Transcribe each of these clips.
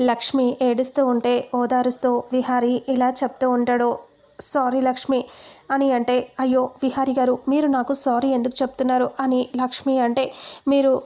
లక్ష్మి ఏడుస్తూ ఉంటే ఓదారుస్తూ విహారీ ఇలా చెప్తూ ఉంటాడు సారీ లక్ష్మి అని అంటే అయ్యో విహారీ గారు మీరు నాకు సారీ ఎందుకు చెప్తున్నారు? అని లక్ష్మి అంటే మీరు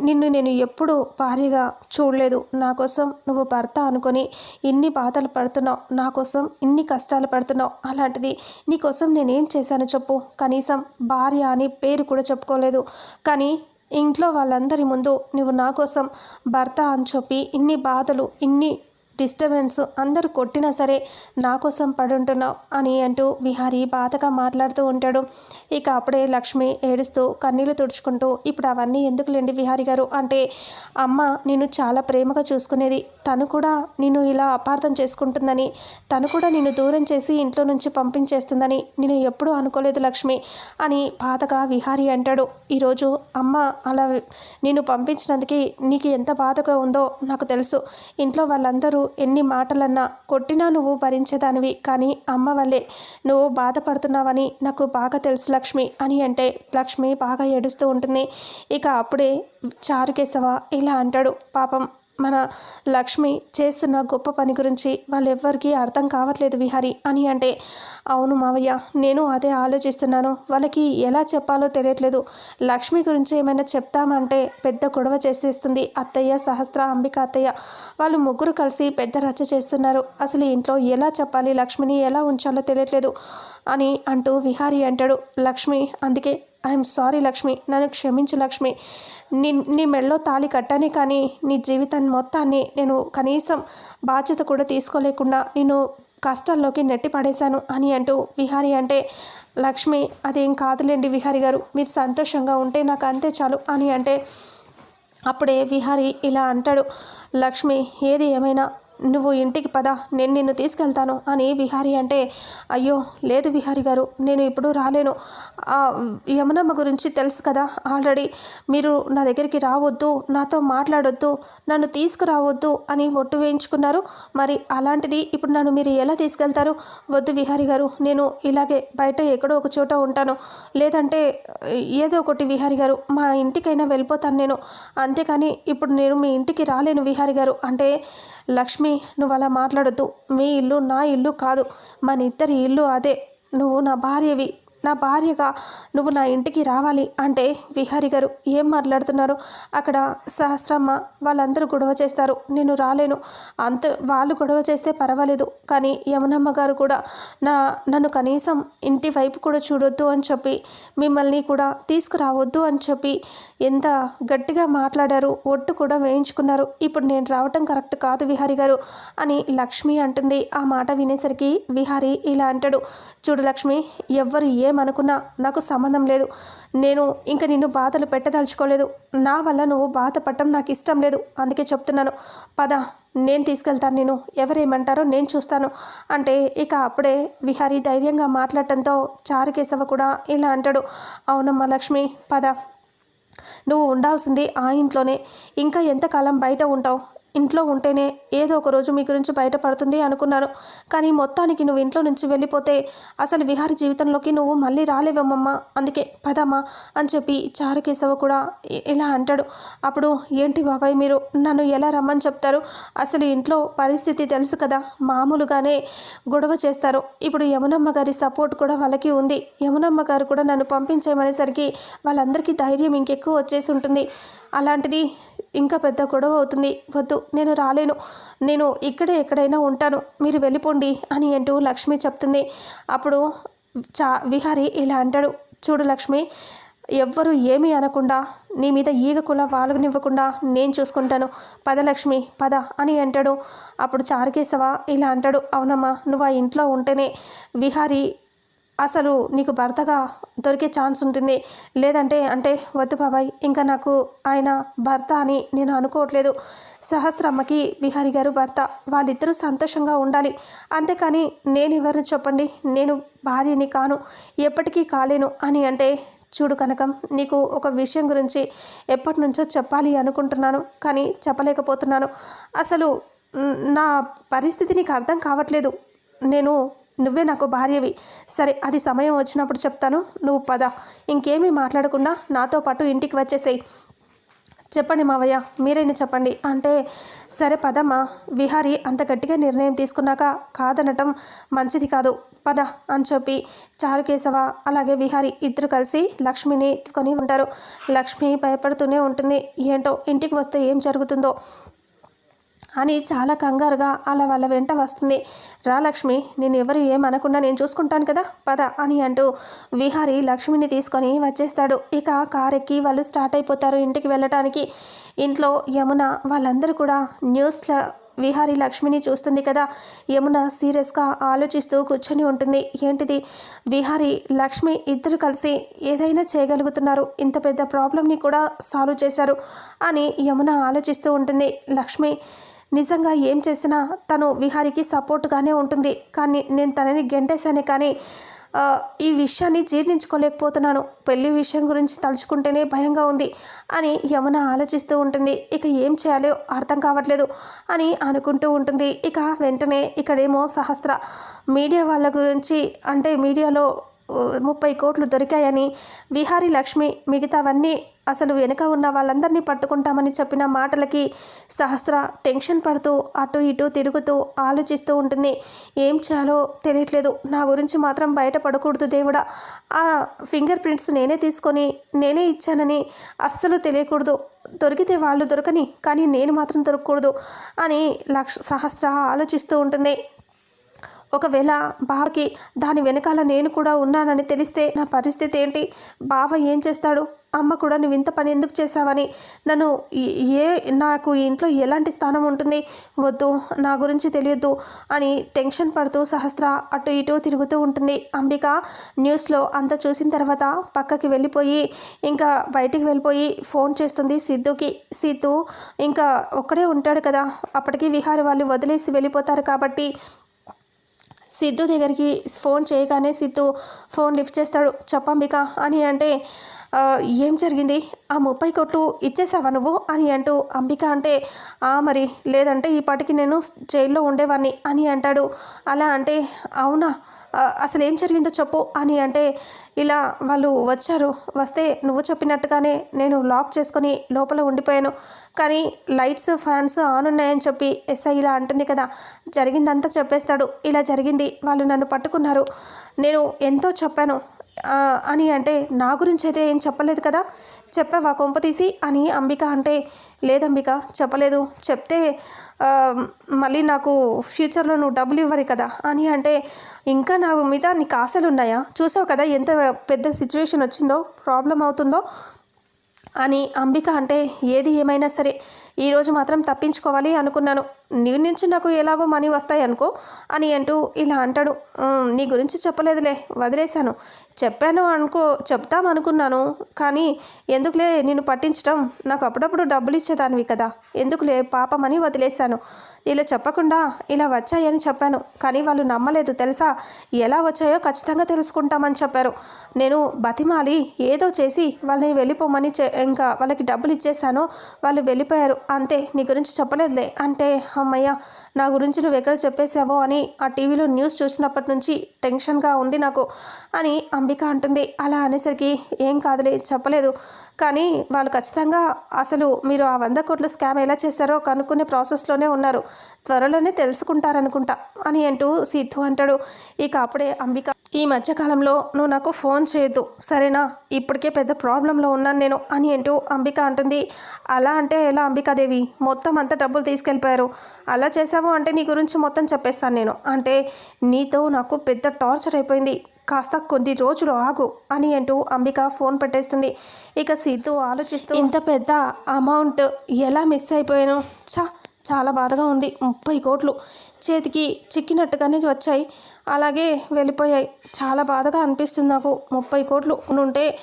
నిన్ను నేను ఎప్పుడు భార్యగా చూడలేదు. నా కోసం నువ్వు భర్త అనుకొని ఇన్ని బాధలు పడుతున్నావు. నా కోసం ఇన్ని కష్టాలు పడుతున్నావు. అలాంటిది నీకోసం నేనేం చేశాను చెప్పు. కనీసం భార్య అని పేరు కూడా చెప్పుకోలేదు. కానీ ఇంట్లో వాళ్ళందరి ముందు నువ్వు నా కోసం భర్త అని చెప్పి ఇన్ని బాధలు ఇన్ని డిస్టర్బెన్స్ అందరూ కొట్టినా సరే నా కోసం పడుంటున్నావు అని అంటూ విహారీ బాధగా మాట్లాడుతూ ఉంటాడు. ఇక అప్పుడే లక్ష్మి ఏడుస్తూ కన్నీళ్ళు తుడుచుకుంటూ ఇప్పుడు అవన్నీ ఎందుకులేండి విహారీ గారు? అంటే అమ్మ నిన్ను చాలా ప్రేమగా చూసుకునేది. తను కూడా నిన్ను ఇలా అపార్థం చేసుకుంటుందని తను కూడా నిన్ను దూరం చేసి ఇంట్లో నుంచి పంపించేస్తుందని నేను ఎప్పుడూ అనుకోలేదు లక్ష్మి అని బాధగా విహారీ అంటాడు. ఈరోజు అమ్మ అలా నిన్ను పంపించినందుకే నీకు ఎంత బాధగా ఉందో నాకు తెలుసు. ఇంట్లో వాళ్ళందరూ ఎన్ని మాటలన్నా కొట్టినా నువ్వు భరించేదానివి కానీ అమ్మ వల్లే. నువ్వు బాధపడుతున్నావని నాకు బాగా తెలుసు లక్ష్మి అని అంటే లక్ష్మి బాగా ఏడుస్తూ ఉంటుంది. ఇక అప్పుడే చారుకేశవ ఇలా అంటాడు. పాపం మన లక్ష్మి చేస్తున్న గొప్ప పని గురించి వాళ్ళెవ్వరికీ అర్థం కావట్లేదు విహారి అని అంటే అవును మావయ్య నేను అదే ఆలోచిస్తున్నాను. వాళ్ళకి ఎలా చెప్పాలో తెలియట్లేదు. లక్ష్మి గురించి ఏమైనా చెప్తామంటే పెద్ద గొడవ చేసేస్తుంది అత్తయ్య సహస్ర అంబిక అత్తయ్య. వాళ్ళు ముగ్గురు కలిసి పెద్ద రచ్చ చేస్తున్నారు. అసలు ఇంట్లో ఎలా చెప్పాలి? లక్ష్మిని ఎలా ఉంచాలో తెలియట్లేదు అని అంటూ విహారి అంటాడు. లక్ష్మి అందుకే ఐఎమ్ సారీ లక్ష్మి నన్ను క్షమించు లక్ష్మి. నీ నీ మెడలో తాళి కట్టానే కానీ నీ జీవితాన్ని మొత్తాన్ని నేను కనీసం బాధ్యత కూడా తీసుకోలేకుండా నేను కష్టాల్లోకి నెట్టి పడేశాను అని అంటూ విహారి అంటే లక్ష్మి అదేం కాదులేండి విహారి గారు మీరు సంతోషంగా ఉంటే నాకు అంతే చాలు అని అంటే అప్పుడే విహారి ఇలా అంటాడు లక్ష్మి ఏది ఏమైనా నువ్వు ఇంటికి పద నేను నిన్ను తీసుకెళ్తాను అని విహారి అంటే అయ్యో లేదు విహారి గారు నేను ఇప్పుడు రాలేను. ఆ యమునమ్మ గురించి తెలుసు కదా ఆల్రెడీ మీరు నా దగ్గరికి రావద్దు నాతో మాట్లాడొద్దు నన్ను తీసుకురావద్దు అని ఒట్టు వేయించుకున్నారు. మరి అలాంటిది ఇప్పుడు నన్ను మీరు ఎలా తీసుకెళ్తారు? వద్దు విహారి గారు నేను ఇలాగే బయట ఎక్కడో ఒక చోట ఉంటాను. లేదంటే ఏదో ఒకటి విహారి గారు మా ఇంటికైనా వెళ్ళిపోతాను నేను. అంతేకాని ఇప్పుడు నేను మీ ఇంటికి రాలేను విహారి గారు అంటే లక్ష్మి నువ్వు అలా మాట్లాడద్దు. మీ ఇల్లు నా ఇల్లు కాదు. మన ఇద్దరి ఇల్లు అదే. నువ్వు నా భార్యవి. నా భార్యగా నువ్వు నా ఇంటికి రావాలి అంటే విహారి గారు ఏం మాట్లాడుతున్నారు? అక్కడ సహస్రమ్మ వాళ్ళందరూ గొడవ చేస్తారు. నేను రాలేను. అంత వాళ్ళు గొడవ చేస్తే పర్వాలేదు. కానీ యమునమ్మ గారు కూడా నా నన్ను కనీసం ఇంటి వైపు కూడా చూడొద్దు అని చెప్పి మిమ్మల్ని కూడా తీసుకురావద్దు అని చెప్పి ఎంత గట్టిగా మాట్లాడారు ఒట్టు కూడా వేయించుకున్నారు. ఇప్పుడు నేను రావటం కరెక్ట్ కాదు విహారి గారు అని లక్ష్మి అంటుంది. ఆ మాట వినేసరికి విహారి ఇలా అంటాడు. చూడు లక్ష్మి ఎవ్వరు ఏం ఏమనుకున్నా నాకు సంబంధం లేదు. నేను ఇంక నిన్ను బాధలు పెట్టదలుచుకోలేదు. నా వల్ల నువ్వు బాధపడటం నాకు ఇష్టం లేదు. అందుకే చెప్తున్నాను పద నేను తీసుకెళ్తాను నేను ఎవరేమంటారో నేను చూస్తాను. అంటే ఇక అప్పుడే విహారీ ధైర్యంగా మాట్లాడటంతో చారుకేశవ కూడా ఇలా అంటాడు అవునమ్మా లక్ష్మి పద. నువ్వు ఉండాల్సింది ఆ ఇంట్లోనే. ఇంకా ఎంతకాలం బయట ఉంటావు? ఇంట్లో ఉంటేనే ఏదో ఒక రోజు మీ గురించి బయటపడుతుంది అనుకున్నాను. కానీ మొత్తానికి నువ్వు ఇంట్లో నుంచి వెళ్ళిపోతే అసలు విహారి జీవితంలోకి నువ్వు మళ్ళీ రాలేవమ్మమ్మా అందుకే పదమ్మా అని చెప్పి చారుకేశవ కూడా ఇలా అంటాడు. అప్పుడు ఏంటి బాబాయ్ మీరు? నన్ను ఎలా రమ్మని చెప్తారు? అసలు ఇంట్లో పరిస్థితి తెలుసు కదా? మామూలుగానే గొడవ చేస్తారు. ఇప్పుడు యమునమ్మ గారి సపోర్ట్ కూడా వాళ్ళకి ఉంది. యమునమ్మ గారు కూడా నన్ను పంపించేయమనేసరికి వాళ్ళందరికీ ధైర్యం ఇంకెక్కువ వచ్చేసి ఉంటుంది. అలాంటిది ఇంకా పెద్ద గొడవ అవుతుంది. వద్దు. నేను రాలేను. నేను ఇక్కడే ఎక్కడైనా ఉంటాను. మీరు వెళ్ళిపోండి అని అంటూ లక్ష్మి చెప్తుంది. అప్పుడు చా విహారి ఇలా అంటాడు. చూడు లక్ష్మి ఎవ్వరు ఏమీ అనకుండా నీ మీద ఈగ కూడా వాళ్ళనివ్వకుండా నేను చూసుకుంటాను. పద లక్ష్మి పద అని అంటాడు. అప్పుడు చారుకేశవ ఇలా అంటాడు. అవునమ్మా నువ్వు ఆ ఇంట్లో ఉంటేనే విహారి అసలు నీకు భర్తగా దొరికే ఛాన్స్ ఉంటుంది. లేదంటే అంటే వద్దు బాబాయ్ ఇంకా నాకు ఆయన భర్త అని నేను అనుకోవట్లేదు. సహస్రమ్మకి విహారి గారు భర్త. వాళ్ళిద్దరూ సంతోషంగా ఉండాలి. అంతేకాని నేను ఎవరిని చెప్పండి? నేను భార్యని కాను. ఎప్పటికీ కాలేను అని అంటే చూడు కనకం నీకు ఒక విషయం గురించి ఎప్పటి నుంచో చెప్పాలి అనుకుంటున్నాను కానీ చెప్పలేకపోతున్నాను. అసలు నా పరిస్థితి నీకు అర్థం కావట్లేదు. నేను నువ్వే నాకు భార్యవి. సరే అది సమయం వచ్చినప్పుడు చెప్తాను. నువ్వు పద. ఇంకేమీ మాట్లాడకుండా నాతో పాటు ఇంటికి వచ్చేసేయి. చెప్పండి మావయ్య మీరైనా చెప్పండి. అంటే సరే పదమ్మా. విహారి అంత గట్టిగా నిర్ణయం తీసుకున్నాక కాదనటం మంచిది కాదు. పద అని చెప్పి చారుకేశవ అలాగే విహారి ఇద్దరు కలిసి లక్ష్మిని తీసుకొని ఉంటారు. లక్ష్మి భయపడుతూనే ఉంటుంది. ఏంటో ఇంటికి వస్తే ఏం జరుగుతుందో అని చాలా కంగారుగా అలా వాళ్ళ వెంట వస్తుంది. రా లక్ష్మి నేను ఎవరు ఏమనకుండా నేను చూసుకుంటాను కదా పద అని అంటూ విహారి లక్ష్మిని తీసుకొని వచ్చేస్తాడు. ఇక కార్ ఎక్కి వాళ్ళు స్టార్ట్ అయిపోతారు ఇంటికి వెళ్ళటానికి. ఇంట్లో యమున వాళ్ళందరూ కూడా న్యూస్లో విహారి లక్ష్మిని చూస్తుంది కదా. యమున సీరియస్గా ఆలోచిస్తూ కూర్చొని ఉంటుంది. ఏంటిది? విహారి లక్ష్మి ఇద్దరు కలిసి ఏదైనా చేయగలుగుతున్నారు. ఇంత పెద్ద ప్రాబ్లమ్ని కూడా సాల్వ్ చేశారు అని యమున ఆలోచిస్తూ ఉంటుంది. లక్ష్మి నిజంగా ఏం చేసినా తను విహారికి సపోర్ట్గానే ఉంటుంది. కానీ నేను తనని గెంటేశానే కానీ ఈ విషయాన్ని జీర్ణించుకోలేకపోతున్నాను. పెళ్ళి విషయం గురించి తలుచుకుంటేనే భయంగా ఉంది అని యమున ఆలోచిస్తూ ఉంటుంది. ఇక ఏం చేయాలో అర్థం కావట్లేదు అని అనుకుంటూ ఉంటుంది. ఇక వెంటనే ఇక్కడేమో సహస్ర మీడియా వాళ్ళ గురించి అంటే మీడియాలో ముప్పై కోట్లు దొరికాయని విహారీ లక్ష్మి మిగతావన్నీ అసలు వెనుక ఉన్న వాళ్ళందరినీ పట్టుకుంటామని చెప్పిన మాటలకి సహస్ర టెన్షన్ పడుతూ అటు ఇటు తిరుగుతూ ఆలోచిస్తూ ఉంటుంది. ఏం చేయాలో తెలియట్లేదు. నా గురించి మాత్రం బయటపడకూడదు దేవుడా. ఆ ఫింగర్ ప్రింట్స్ నేనే తీసుకొని నేనే ఇచ్చానని అస్సలు తెలియకూడదు. దొరికితే వాళ్ళు దొరకని కానీ నేను మాత్రం దొరకకూడదు అని లక్ష సహస్ర ఆలోచిస్తూ ఉంటుంది. ఒకవేళ బావకి దాని వెనకాల నేను కూడా ఉన్నానని తెలిస్తే నా పరిస్థితి ఏంటి? బావ ఏం చేస్తాడు? అమ్మ కూడా నువ్వు ఇంత పని ఎందుకు చేసావని నన్ను ఏ- నాకు ఇంట్లో ఎలాంటి స్థానం ఉంటుంది? వద్దు నా గురించి తెలియద్దు అని టెన్షన్ పడుతూ సహస్ర అటు ఇటు తిరుగుతూ ఉంటుంది. అంబిక న్యూస్లో అంత చూసిన తర్వాత పక్కకి వెళ్ళిపోయి ఇంకా బయటికి వెళ్ళిపోయి ఫోన్ చేస్తుంది సిద్ధుకి. సిద్ధు ఇంకా ఒక్కడే ఉంటాడు కదా అప్పటికి విహారి వాళ్ళు వదిలేసి వెళ్ళిపోతారు కాబట్టి సిద్ధు దగ్గరికి ఫోన్ చేయగానే సిద్ధు ఫోన్ లిఫ్ట్ చేస్తాడు. చెప్పంబిక అని అంటే ఏం జరిగింది? ఆ ముప్పై కోట్లు ఇచ్చేసావా నువ్వు? అని అంటూ అంబిక అంటే "ఆ, మరి లేదంటే ఈ పాటికి నేను జైల్లో ఉండేవాడిని అని అంటాడు. అలా అంటే అవునా? అసలు ఏం జరిగిందో చెప్పు అని అంటే ఇలా వాళ్ళు వచ్చారు. వస్తే నువ్వు చెప్పినట్టుగానే నేను లాక్ చేసుకొని లోపల ఉండిపోయాను. కానీ లైట్స్ ఫ్యాన్స్ ఆన్ ఉన్నాయని చెప్పి ఎస్ఐ ఇలా అంటుంది కదా జరిగిందంతా చెప్పేస్తాడు. ఇలా జరిగింది. వాళ్ళు నన్ను పట్టుకున్నారు. నేను ఎంతో చెప్పాను. అని అంటే నా గురించి అయితే ఏం చెప్పలేదు కదా? చెప్పావా కొంప తీసి? అని అంబిక అంటే లేదంబిక చెప్పలేదు. చెప్తే మళ్ళీ నాకు ఫ్యూచర్లో నువ్వు డబ్బులు ఇవ్వాలి కదా? అని అంటే ఇంకా నా మీద నీకు ఆశలు ఉన్నాయా? చూసావు కదా ఎంత పెద్ద సిచ్యువేషన్ వచ్చిందో ప్రాబ్లం అవుతుందో? అని అంబిక అంటే ఏది ఏమైనా సరే ఈరోజు మాత్రం తప్పించుకోవాలి అనుకున్నాను. నీ నుంచి నాకు ఎలాగో మనీ వస్తాయి అనుకో అని అంటూ ఇలా అంటాడు. నీ గురించి చెప్పలేదులే వదిలేశాను. చెప్పాను అనుకో చెప్తామనుకున్నాను కానీ ఎందుకులే నేను పట్టించడం నాకు అప్పుడప్పుడు డబ్బులు ఇచ్చేదానివి కదా. ఎందుకులే పాపమని వదిలేశాను? ఇలా చెప్పకుండా ఇలా వచ్చాయని చెప్పాను కానీ వాళ్ళు నమ్మలేదు తెలుసా? ఎలా వచ్చాయో ఖచ్చితంగా తెలుసుకుంటామని చెప్పారు. నేను బతిమాలి ఏదో చేసి వాళ్ళని వెళ్ళిపోమని ఇంకా వాళ్ళకి డబ్బులు ఇచ్చేసాను వాళ్ళు వెళ్ళిపోయారు అంతే నీ గురించి చెప్పలేదులే అంటే అమ్మయ్య నా గురించి నువ్వు ఎక్కడ చెప్పేశావో అని ఆ టీవీలో న్యూస్ చూసినప్పటి నుంచి టెన్షన్గా ఉంది నాకు అని అంబిక అంటుంది. అలా అనేసరికి ఏం కాదులే చెప్పలేదు. కానీ వాళ్ళు ఖచ్చితంగా అసలు మీరు ఆ వంద కోట్ల స్కామ్ ఎలా చేశారో కనుక్కునే ప్రాసెస్లోనే ఉన్నారు. త్వరలోనే తెలుసుకుంటారనుకుంటా అని అంటూ సిద్ధు అంటాడు. ఇక అప్పుడే అంబిక ఈ మధ్యకాలంలో నువ్వు నాకు ఫోన్ చేయొద్దు సరేనా? ఇప్పటికే పెద్ద ప్రాబ్లంలో ఉన్నాను నేను అని అంటూ అంబిక అంటుంది. అలా అంటే ఎలా అంబికాదేవి? మొత్తం అంతా డబ్బులు తీసుకెళ్ళిపోయారు. అలా చేసావు అంటే నీ గురించి మొత్తం చెప్పేస్తాను నేను. అంటే నీతో నాకు పెద్ద టార్చర్ అయిపోయింది. కాస్త కొద్ది రోజులు ఆగు అని అంటూ అంబిక ఫోన్ పెట్టేస్తుంది. ఇక సిద్ధు ఆలోచిస్తూ ఇంత పెద్ద అమౌంట్ ఎలా మిస్ అయిపోయాను? చా చాలా బాధగా ఉంది. ముప్పై కోట్లు చేతికి చిక్కినట్టుగానే వచ్చాయి. అలాగే వెళ్ళిపోయాయి. చాలా బాధగా అనిపిస్తుంది నాకు. ముప్పై కోట్లు ఉంటే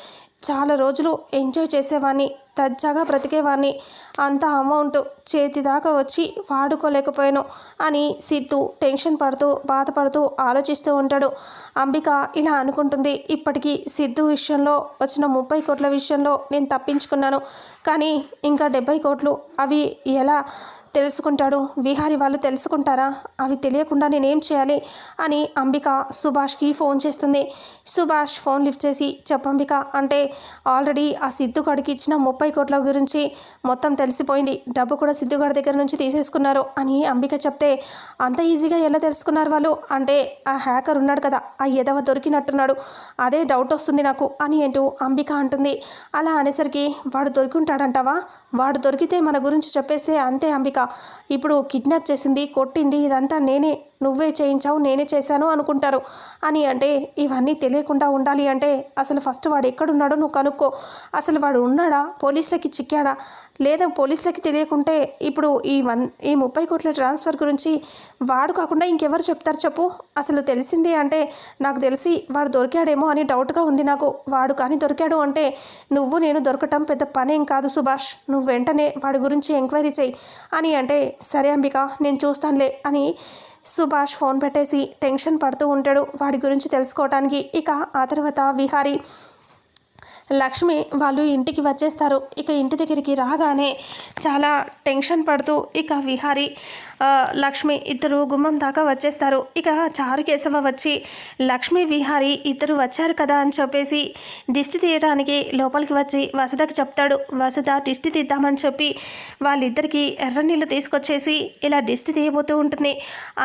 చాలా రోజులు ఎంజాయ్ చేసేవాడిని దజ్జాగా బ్రతికేవాడిని అంత అమౌంట్ చేతి దాకా వచ్చి వాడుకోలేకపోయాను అని సిద్ధు టెన్షన్ పడుతూ బాధపడుతూ ఆలోచిస్తూ ఉంటాడు. అంబిక ఇలా అనుకుంటుంది. ఇప్పటికీ సిద్ధు విషయంలో వచ్చిన ముప్పై కోట్ల విషయంలో నేను తప్పించుకున్నాను. కానీ ఇంకా డెబ్బై కోట్లు అవి ఎలా తెలుసుకుంటాడు. విహారి వాళ్ళు తెలుసుకుంటారా? అవి తెలియకుండా నేనేం చేయాలి? అని అంబిక సుభాష్కి ఫోన్ చేస్తుంది. సుభాష్ ఫోన్ లిఫ్ట్ చేసి చెప్పంబిక అంటే ఆల్రెడీ ఆ సిద్ధుగడికి ఇచ్చిన ముప్పై కోట్ల గురించి మొత్తం తెలిసిపోయింది. డబ్బు కూడా సిద్ధుగాడి దగ్గర నుంచి తీసేసుకున్నారు అని అంబిక చెప్తే అంత ఈజీగా ఎలా తెలుసుకున్నారు వాళ్ళు? అంటే ఆ హ్యాకర్ ఉన్నాడు కదా ఆ ఎదవ దొరికినట్టున్నాడు. అదే డౌట్ వస్తుంది నాకు అని అంటూ అంబిక అంటుంది. అలా అనేసరికి వాడు దొరికి ఉంటాడంటావా వాడు దొరికితే మన గురించి చెప్పేస్తే అంతే అంబిక. ఇప్పుడు కిడ్నాప్ చేసింది కొట్టింది ఇదంతా నేనే నువ్వే చేయించావు నేనే చేశాను అనుకుంటారు. అని అంటే ఇవన్నీ తెలియకుండా ఉండాలి అంటే అసలు ఫస్ట్ వాడు ఎక్కడున్నాడో నువ్వు కనుక్కో. అసలు వాడు ఉన్నాడా? పోలీసులకి చిక్కాడా? లేదా పోలీసులకి తెలియకుంటే ఇప్పుడు ఈ వన్ ఈ ముప్పై కోట్ల ట్రాన్స్ఫర్ గురించి వాడు కాకుండా ఇంకెవరు చెప్తారు చెప్పు? అసలు తెలిసింది అంటే నాకు తెలిసి వాడు దొరికాడేమో అని డౌట్గా ఉంది నాకు. వాడు కానీ దొరికాడు అంటే నువ్వు నేను దొరకటం పెద్ద పనేం కాదు సుభాష్. నువ్వు వెంటనే వాడి గురించి ఎంక్వైరీ చేయి. అని అంటే సరే అంబిక నేను చూస్తానులే అని సుభాష్ ఫోన్ పెట్టేసి టెన్షన్ పడుతూ ఉంటాడు. వాడి గురించి తెలుసుకోవటానికి ఇక ఆ తర్వాత విహారీ లక్ష్మి వాళ్ళు ఇంటికి వచ్చేస్తారు. ఇక ఇంటి దగ్గరికి రాగానే చాలా టెన్షన్ పడుతూ ఇక విహారీ లక్ష్మి ఇద్దరు గుమ్మం దాకా వచ్చేస్తారు. ఇక చారు కేశవ వచ్చి లక్ష్మి విహారి ఇద్దరు వచ్చారు కదా అని చెప్పేసి దిష్టి తీయడానికి లోపలికి వచ్చి వసుధకి చెప్తాడు. వసుధ దిష్టి తీద్దామని చెప్పి వాళ్ళిద్దరికి ఎర్ర నీళ్ళు తీసుకొచ్చేసి ఇలా దిష్టి తీయబోతూ ఉంటుంది.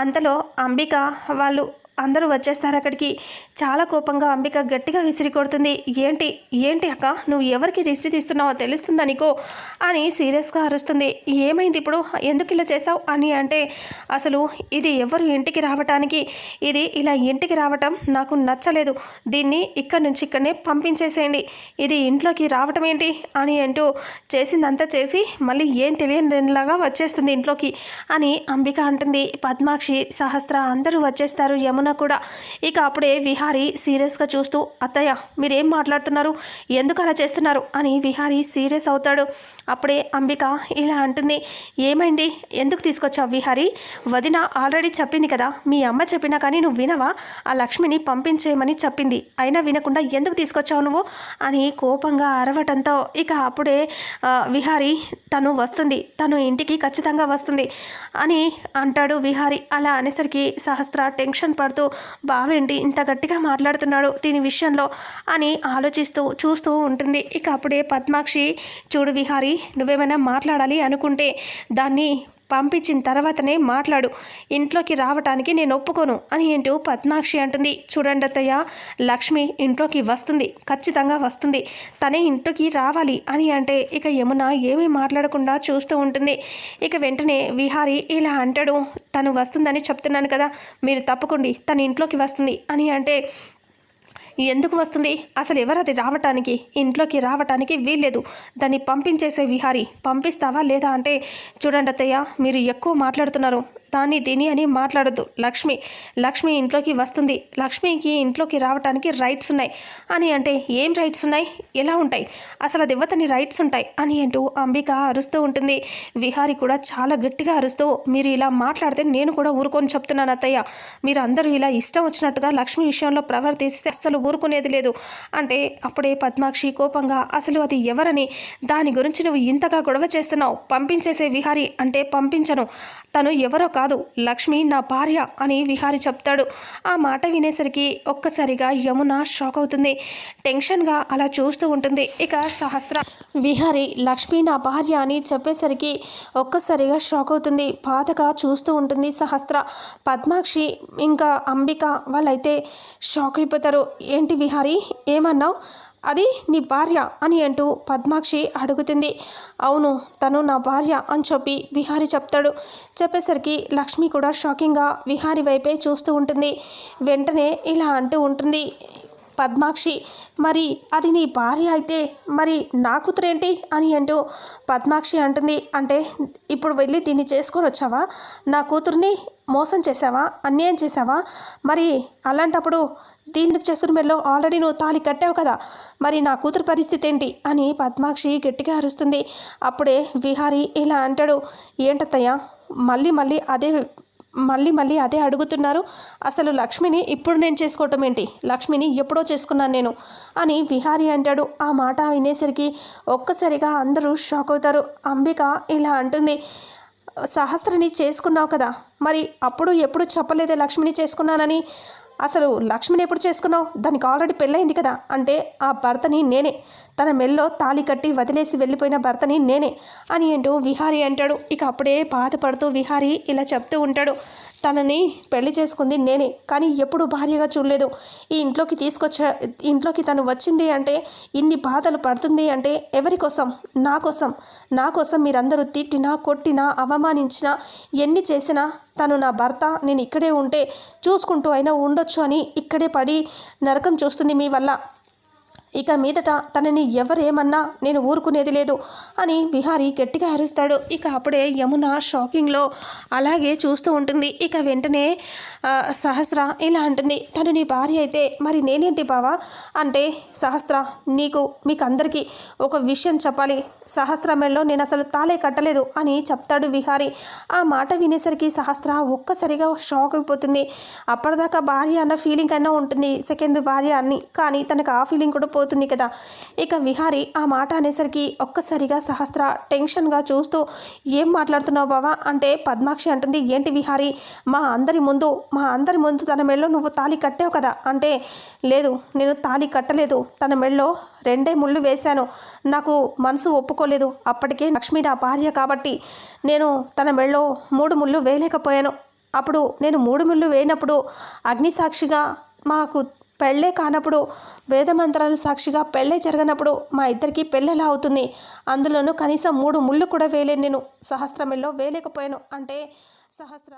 అంతలో అంబిక వాళ్ళు అందరూ వచ్చేస్తారు అక్కడికి. చాలా కోపంగా అంబిక గట్టిగా విసిరి కొడుతుంది. ఏంటి? ఏంటి అక్క? నువ్వు ఎవరికి దిష్టి తీస్తున్నావో తెలుస్తుందా నీకు? అని సీరియస్గా అరుస్తుంది. ఏమైంది ఇప్పుడు? ఎందుకు ఇలా చేసావు అని అంటే అసలు ఇది ఎవరు ఇంటికి రావటానికి? ఇది ఇలా ఇంటికి రావటం నాకు నచ్చలేదు. దీన్ని ఇక్కడి నుంచి ఇక్కడనే పంపించేసేయండి. ఇది ఇంట్లోకి రావటం ఏంటి? అని అంటూ చేసిందంతా చేసి మళ్ళీ ఏం తెలియనిలాగా వచ్చేస్తుంది ఇంట్లోకి అని అంబిక అంటుంది. పద్మాక్షి సహస్ర అందరూ వచ్చేస్తారు. యమున కూడా. ఇక అప్పుడే విహారీ సీరియస్గా చూస్తూ అత్తయ్య మీరేం మాట్లాడుతున్నారు? ఎందుకు అలా చేస్తున్నారు? అని విహారీ సీరియస్ అవుతాడు. అప్పుడే అంబిక ఇలా అంటుంది ఏమైంది? ఎందుకు తీసుకొచ్చావు విహారీ? వదిన ఆల్రెడీ చెప్పింది కదా మీ అమ్మ చెప్పినా కానీ నువ్వు వినవా? ఆ లక్ష్మిని పంపించేయమని చెప్పింది. అయినా వినకుండా ఎందుకు తీసుకొచ్చావు నువ్వు? అని కోపంగా అరవటంతో ఇక అప్పుడే విహారి విహారీ తను వస్తుంది. తను ఇంటికి ఖచ్చితంగా వస్తుంది అని అంటాడు విహారీ. అలా అనేసరికి సహస్ర టెన్షన్ పడుతుంది మాట్లాడుతూ బావేంటి ఇంత గట్టిగా మాట్లాడుతున్నాడు దీని విషయంలో? అని ఆలోచిస్తూ చూస్తూ ఉంటుంది. ఇక అప్పుడే పద్మాక్షి చూడు విహారీ నువ్వేమైనా మాట్లాడాలి అనుకుంటే దాన్ని పంపించిన తర్వాతనే మాట్లాడు. ఇంట్లోకి రావటానికి నేను ఒప్పుకోను అని ఏంటో పద్మాక్షి అంటుంది. చూడండి అత్తయ్య లక్ష్మి ఇంట్లోకి వస్తుంది. ఖచ్చితంగా వస్తుంది. తనే ఇంట్లోకి రావాలి అని అంటే ఇక యమున ఏమీ మాట్లాడకుండా చూస్తూ ఉంటుంది. ఇక వెంటనే విహారి ఇలా అంటాడు తను వస్తుందని చెప్తున్నాను కదా మీరు తప్పకుండా తన ఇంట్లోకి వస్తుంది అని అంటే ఎందుకు వస్తుంది? అసలు ఎవరది రావటానికి? ఇంట్లోకి రావటానికి వీల్లేదు. దాన్ని పంపించేసే విహారి పంపిస్తావా లేదా అంటే చూడండి అత్తయ్య మీరు ఎక్కువ మాట్లాడుతున్నారు. దాన్ని దీని అని మాట్లాడద్దు. లక్ష్మి లక్ష్మి ఇంట్లోకి వస్తుంది. లక్ష్మికి ఇంట్లోకి రావటానికి రైట్స్ ఉన్నాయి. అని అంటే ఏం రైట్స్ ఉన్నాయి? ఎలా ఉంటాయి? అసలు అది ఇవ్వతని రైట్స్ ఉంటాయి? అని అంటూ అంబిక అరుస్తూ ఉంటుంది. విహారి కూడా చాలా గట్టిగా అరుస్తూ మీరు ఇలా మాట్లాడితే నేను కూడా ఊరుకొని చెప్తున్నాను అత్తయ్య. మీరు అందరూ ఇలా ఇష్టం వచ్చినట్టుగా లక్ష్మి విషయంలో ప్రవర్తిస్తే అస్సలు ఊరుకునేది లేదు. అంటే అప్పుడే పద్మాక్షి కోపంగా అసలు అది ఎవరని? దాని గురించి నువ్వు ఇంతగా గొడవ చేస్తున్నావు. పంపించేసే విహారి అంటే పంపించను. తను ఎవరో కాదు లక్ష్మి నా భార్య అని విహారి చెప్తాడు. ఆ మాట వినేసరికి ఒక్కసారిగా యమున షాక్ అవుతుంది. టెన్షన్గా అలా చూస్తూ ఉంటుంది. ఇక సహస్ర విహారి లక్ష్మి నా భార్య అని చెప్పేసరికి ఒక్కసారిగా షాక్ అవుతుంది. బాధగా చూస్తూ ఉంటుంది సహస్ర. పద్మాక్షి ఇంకా అంబిక వాళ్ళైతే షాక్ అయిపోతారు. ఏంటి విహారి? ఏమన్నావు? అది నీ భార్య అని అంటూ పద్మాక్షి అడుగుతుంది. అవును తను నా భార్య అని చెప్పి విహారి చెప్తాడు. చెప్పేసరికి లక్ష్మి కూడా షాకింగ్గా విహారి వైపే చూస్తూ ఉంటుంది. వెంటనే ఇలా అంటూ ఉంటుంది. పద్మాక్షి మరి అది నీ భార్య అయితే మరి నా కూతురేంటి? అని అంటూ పద్మాక్షి అంటుంది. అంటే ఇప్పుడు వెళ్ళి దీన్ని చేసుకొని వచ్చావా? నా కూతుర్ని మోసం చేసావా అన్యాయం చేసావా మరి అలాంటప్పుడు దీనికి చేస్తున్న మెల్లో ఆల్రెడీ నువ్వు తాళి కట్టావు కదా మరి నా కూతురు పరిస్థితి ఏంటి? అని పద్మాక్షి గట్టిగా అరుస్తుంది. అప్పుడే విహారీ ఇలా అంటాడు. ఏంటత్తయ్య మళ్ళీ మళ్ళీ అదే మళ్ళీ మళ్ళీ అదే అడుగుతున్నారు అసలు లక్ష్మిని ఇప్పుడు నేను చేసుకోవటం ఏంటి? లక్ష్మిని ఎప్పుడో చేసుకున్నాను నేను అని విహారి అంటాడు. ఆ మాట వినేసరికి ఒక్కసారిగా అందరూ షాక్ అవుతారు. అంబిక ఇలా అంటుంది సహస్రని చేసుకున్నావు కదా మరి అప్పుడు ఎప్పుడు చెప్పలేదే లక్ష్మిని చేసుకున్నానని? అసలు లక్ష్మిని ఎప్పుడు చేసుకున్నావు? దానికి ఆల్రెడీ పెళ్ళయింది కదా. అంటే ఆ భర్తని నేనే. తన మెల్లో తాళి కట్టి వదిలేసి వెళ్ళిపోయిన భర్తని నేనే అని అంటూ విహారీ అంటాడు. ఇక అప్పుడే బాధపడుతూ విహారీ ఇలా చెప్తూ ఉంటాడు. తనని పెళ్ళి చేసుకుంది నేనే కానీ ఎప్పుడు భార్యగా చూడలేదు. ఈ ఇంట్లోకి తీసుకొచ్చా ఇంట్లోకి తను వచ్చింది అంటే ఇన్ని బాధలు పడుతుంది అంటే ఎవరి కోసం? నా కోసం. నా కోసం మీరందరూ తిట్టినా కొట్టినా అవమానించినా ఎన్ని చేసినా తను నా భర్త నేను ఇక్కడే ఉంటే చూసుకుంటూ అయినా ఉండొచ్చు అని ఇక్కడే పడి నరకం చూస్తుంది మీ వల్ల. ఇక మీదట తనని ఎవరేమన్నా నేను ఊరుకునేది లేదు అని విహారీ గట్టిగా అరుస్తాడు. ఇక అప్పుడే యమున షాకింగ్లో అలాగే చూస్తూ ఉంటుంది. ఇక వెంటనే సహస్ర ఇలా అంటుంది. తను నీ భార్య అయితే మరి నేనేంటి బావా? అంటే సహస్ర నీకు మీకు అందరికీ ఒక విషయం చెప్పాలి. సహస్రమేళ్ళలో నేను అసలు తాలే కట్టలేదు అని చెప్తాడు విహారీ. ఆ మాట వినేసరికి సహస్ర ఒక్కసారిగా షాక్ అయిపోతుంది. అప్పటిదాకా భార్య అన్న ఫీలింగ్ అయినా ఉంటుంది. సెకండ్ భార్య అని కానీ తనకు ఆ ఫీలింగ్ కూడా పోతుంది కదా. ఇక విహారీ ఆ మాట అనేసరికి ఒక్కసారిగా సహస్ర టెన్షన్గా చూస్తూ ఏం మాట్లాడుతున్నావు బావా? అంటే పద్మాక్షి అంటుంది ఏంటి విహారీ మా అందరి ముందు మా అందరి ముందు తన మెడలో నువ్వు తాళి కట్టావు కదా? అంటే లేదు నేను తాళి కట్టలేదు. తన మెళ్ళలో రెండే ముళ్ళు వేశాను. నాకు మనసు ఒప్పుకోలేదు. అప్పటికే లక్ష్మి నా భార్య కాబట్టి నేను తన మెళ్ళలో మూడు ముళ్ళు వేయలేకపోయాను. అప్పుడు నేను మూడు ముళ్ళు వేయినప్పుడు అగ్నిసాక్షిగా మాకు పెళ్ళే కానప్పుడు వేదమంత్రాల సాక్షిగా పెళ్ళే జరగనప్పుడు మా ఇద్దరికి పెళ్ళెలా అవుతుంది? అందులోనూ కనీసం మూడు ముళ్ళు కూడా వేలేను నేను. సహస్రమిల్లో వేయలేకపోయాను. అంటే సహస్ర